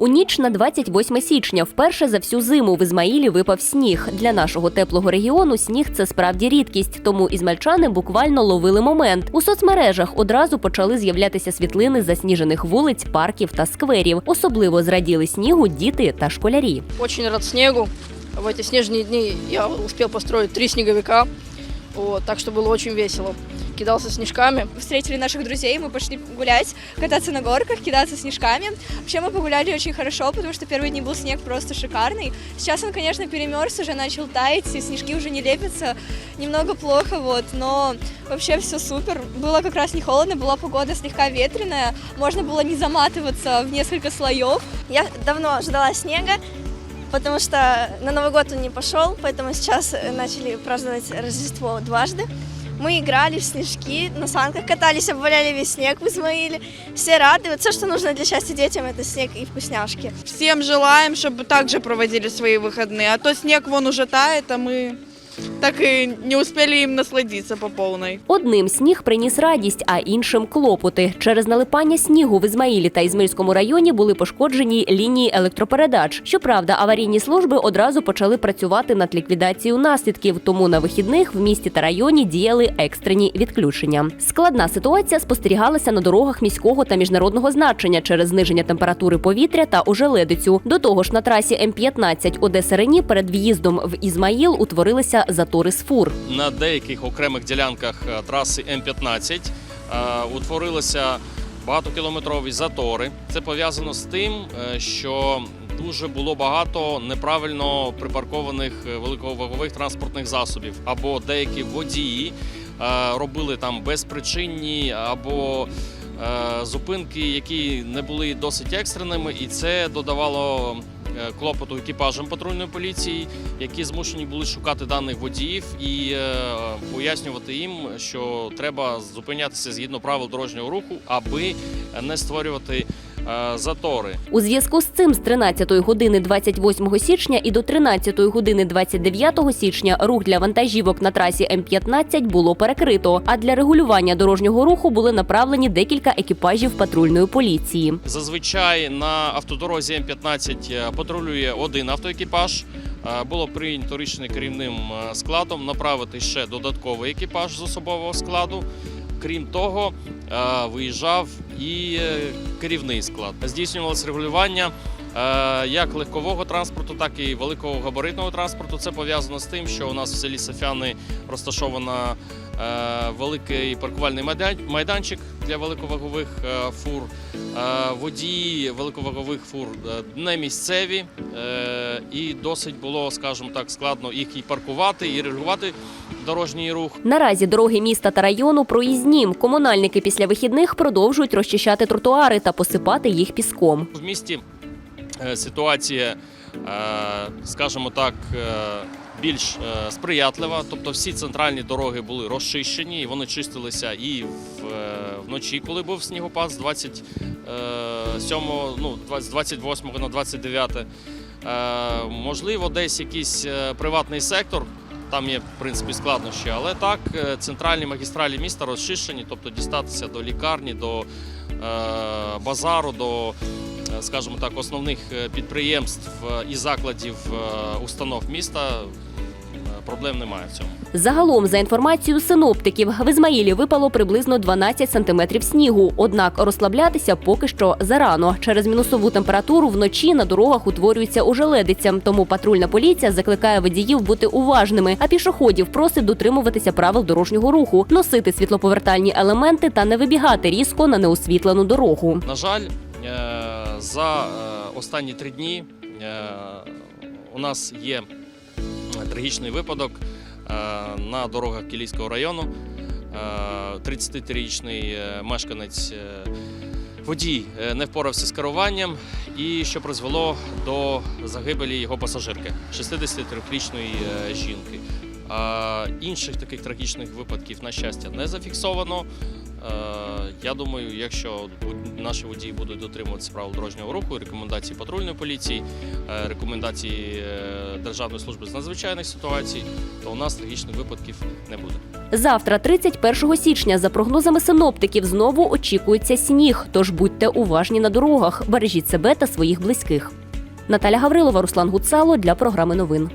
У ніч на 28 січня вперше за всю зиму в Ізмаїлі випав сніг. Для нашого теплого регіону сніг це справді рідкість, тому ізмальчани буквально ловили момент. У соцмережах одразу почали з'являтися світлини засніжених вулиць, парків та скверів. Особливо зраділи снігу діти та школярі. Очень рад снегу. В эти снежные дни я успел построить три снеговика, вот, так что было очень весело. Кидался снежками. встретили наших друзей, мы пошли гулять, кататься на горках, кидаться снежками. Вообще мы погуляли очень хорошо, потому что первые дни был снег просто шикарный. Сейчас он, конечно, перемерз, уже начал таять, и снежки уже не лепятся. Немного плохо, вот, но вообще все супер. Было как раз не холодно, была погода слегка ветреная, можно было не заматываться в несколько слоев. Я давно ждала снега, потому что на Новый год он не пошел, поэтому сейчас э, начали праздновать Рождество дважды. Мы играли в снежки, на санках катались, обваляли весь снег в Измаиле. Все рады. Вот все, что нужно для счастья детям, это снег и вкусняшки. Всем желаем, чтобы также проводили свои выходные. А то снег вон уже тает, а мы так и не успели им насладиться по полной. Одним сніг приніс радість, а іншим клопоти. Через налипання снігу в Ізмаїлі та Ізмаїльському районі були пошкоджені лінії електропередач. Щоправда, аварійні служби одразу почали працювати над ліквідацією наслідків, тому на вихідних в місті та районі діяли екстрені відключення. Складна ситуація спостерігалася на дорогах міського та міжнародного значення через зниження температури повітря та ожеледицю. До того ж, на трасі М15 Одеса Рені перед в'їздом в Ізмаїл утворилися затори з фур. на деяких окремих ділянках е, траси М15 е, утворилися багатокілометрові затори. Це пов'язано з тим, е, що дуже було багато неправильно припаркованих великовагових транспортних засобів, або деякі водії робили там безпричинні або зупинки, які не були досить екстреними, і це додавало клопоту екіпажам патрульної поліції, які змушені були шукати даних водіїв і е, пояснювати їм, що треба зупинятися згідно правил дорожнього руху, аби не створювати е, затори. У зв'язку з цим з 13 години 28 січня і до 13 години 29 січня рух для вантажівок на трасі М15 було перекрито. А для регулювання дорожнього руху були направлені декілька екіпажів патрульної поліції. Зазвичай на автодорозі М15 патрулює один автоекіпаж. Е, Було прийнято рішення керівним е, складом направити ще додатковий екіпаж з особового складу. Крім того, е, виїжджав і е, керівний склад. Здійснювалося регулювання е, як легкового транспорту, так і великого габаритного транспорту. Це пов'язано з тим, що у нас в селі Софяни розташована великий паркувальний майдан- майданчик для великовагових е, фур. Е, Водії великовагових фур е, не місцеві, е, і досить було, скажімо так, складно їх і паркувати, і регулювати дорожній рух. Наразі дороги міста та району проїзні. Комунальники після вихідних продовжують розчищати тротуари та посипати їх піском. В місті е, ситуація, е, скажімо так, е, більш е, сприятлива. Тобто всі центральні дороги були розчищені, і вони чистилися і е, вночі, коли був снігопад з 27, ну, з 28 на 29. Е, Можливо, десь якийсь е, приватний сектор. Там є в принципі складнощі, але так е, центральні магістралі міста розчищені, тобто дістатися до лікарні, до е, базару, до, е, скажімо так, основних е, підприємств е, і закладів е, установ міста. е, Проблем немає в цьому. Загалом, за інформацією синоптиків, в Ізмаїлі випало приблизно 12 сантиметрів снігу. Однак розслаблятися поки що зарано. Через мінусову температуру вночі на дорогах утворюється ожеледиця. Тому патрульна поліція закликає водіїв бути уважними, а пішоходів просить дотримуватися правил дорожнього руху, носити світлоповертальні елементи та не вибігати різко на неосвітлену дорогу. На жаль, е, за е, останні три дні е, у нас є трагічний випадок е, на дорогах Кілійського району. Е, 33-річний е, мешканець е, водій е, не впорався з керуванням і що призвело до загибелі його пасажирки 63-річної е, жінки. Інших таких трагічних випадків, на щастя, не зафіксовано. Е, Я думаю, якщо наші водії будуть дотримуватися правил дорожнього руху, рекомендацій патрульної поліції, е, рекомендацій е, Державної служби з надзвичайних ситуацій, то у нас трагічних випадків не буде. Завтра, 31 січня, за прогнозами синоптиків, знову очікується сніг. Тож будьте уважні на дорогах, бережіть себе та своїх близьких. Наталя Гаврилова, Руслан Гуцало для програми новин.